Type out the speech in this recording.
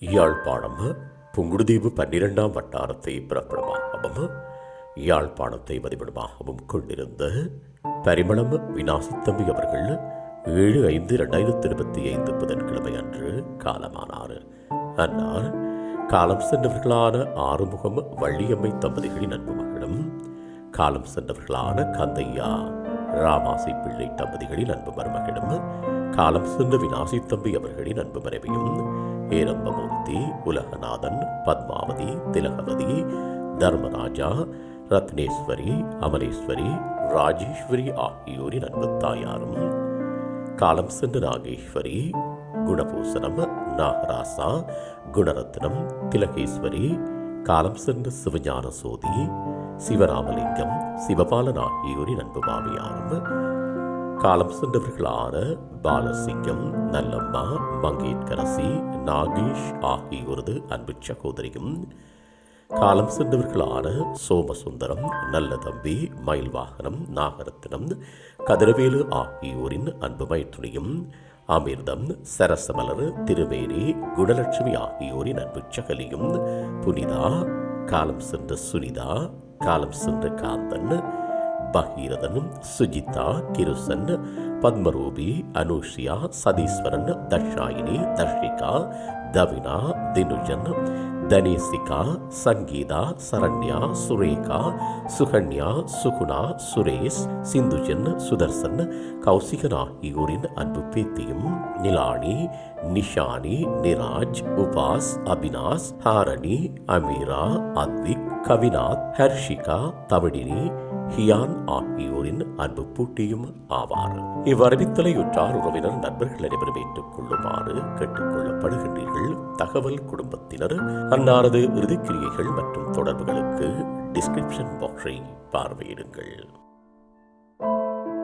யாழ்ப்பாணம் புங்குடுதீவு பன்னிரெண்டாம் வட்டாரத்தை பிறப்பிடமாகவும் யாழ்ப்பாணத்தை வதிவிடமாகவும் கொண்டிருந்த பரிமளம் வினாசித்தம்பி அவர்கள் ஏழு ஐந்து இரண்டாயிரத்தி இருபத்தி ஐந்து புதன்கிழமை அன்று காலமானார். அன்னார் காலம் சென்றவர்களான ஆறுமுகம் வள்ளியம்மை தம்பதிகளின் அன்பு மகளும் காலம் சென்றவர்களான கந்தையா ராமாசி பிள்ளை தம்பதிகளின் அன்பு மருமகளும் காலம் சென்ற வினாசி தம்பி அவர்களின் அன்பு மனைவியும் ஏரம்பமூர்த்தி உலகநாதன் பத்மாவதி திலகவதி தர்மராஜா ரத்னேஸ்வரி அமலேஸ்வரி ராஜேஸ்வரி ஆகியோரின் அன்பு தாயாரும் காலம் சென்ற நாகேஸ்வரி குணபூசணம் நாகராசா குணரத்னம் திலகேஸ்வரி காலம் சென்ற சிவஞான சோதி சிவராமலிங்கம் சிவபாலன் ஆகியோரின் அன்பு மாமியாரும் காலம் சென்றவர்களான பாலசிங்கம் நல்லம்மா மங்கேட்கரசி நாகேஷ் ஆகியோரது அன்பு சகோதரியும் காலம் சென்றவர்களான சோமசுந்தரம் நல்லதம்பி மயில்வாகனம் நாகரத்தினம் கதிரவேலு ஆகியோரின் அன்பு மைத்துணியும் அமிர்தம் சரசமலர் திருவேணி குணலட்சுமி ஆகியோரின் அன்பு சகலியும் புனிதா காலம் சென்ற சுனிதா காலம் சென்ற காந்தன் பகீரதனும் சுஜிதா கிருசன் பத்மரூபி அனுஷியா சதீஸ்வரன் தர்ஷாயினி தர்ஷிகா தவினா தினுஜன் தனேசிகா சங்கீதா சரண்யா சுரேகா சுகன்யா சுகுணா சுரேஷ் சிந்துஜன் சுதர்சன் கௌசிகன் ஆகியோரின் அன்பு பேத்தியும் நிலானி நிஷானி நிராஜ் உபாஸ் அபினாஸ் ஹாரணி அமீரா அத்விக் கவிநாத் ஹர்ஷிகா தவிடினி ஹியான் ஆகியோரின் அன்பு பூட்டியும் ஆவார். இவ்வறிவித்தலை உற்றார் உறவினர் நண்பர்கள் அனைவரும் ஏற்றுக் கொள்ளுமாறு கேட்டுக் தகவல் குடும்பத்தினர் அன்னாரது இறுதிக்கிரியைகள் மற்றும் தொடர்புகளுக்கு டிஸ்கிரிப்ஷன் பாக்ஸை பார்வையிடுங்கள்.